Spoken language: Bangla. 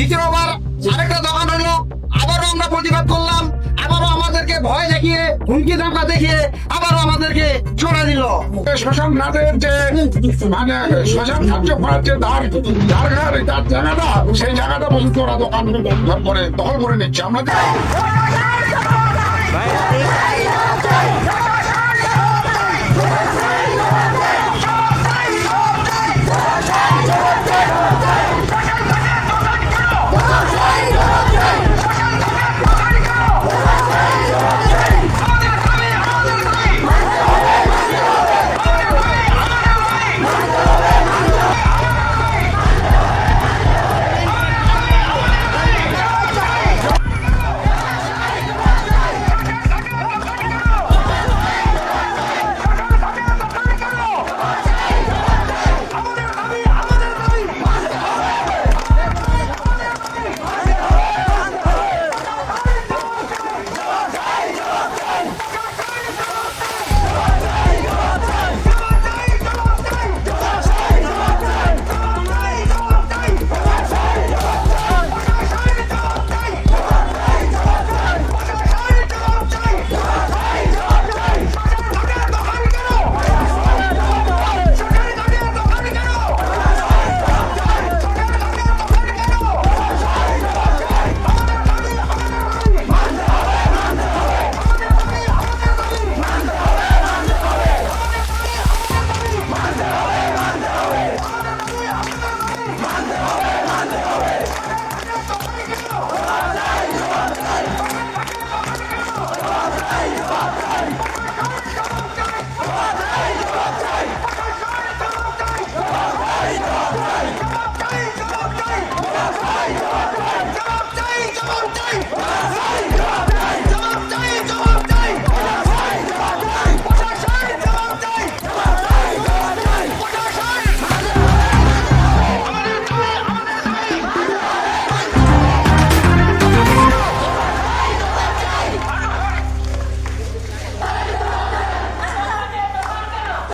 দ্বিতীয়বার আরেকটা দোকান হলো। আবারও আমরা প্রতিবাদ করলাম। আবারও আমাদেরকে ভয় দেখিয়ে হুমকি ধামকা দেখিয়ে আবারও আমাদেরকে ছড়া দিল। শ্মশান ঘাটের যে মানে শ্মশান ঘাট যে করার যে ধার ধার তার জায়গাটা সেই জায়গাটা পর্যন্ত ওরা দোকান করে দখল করে নিচ্ছে। আমরা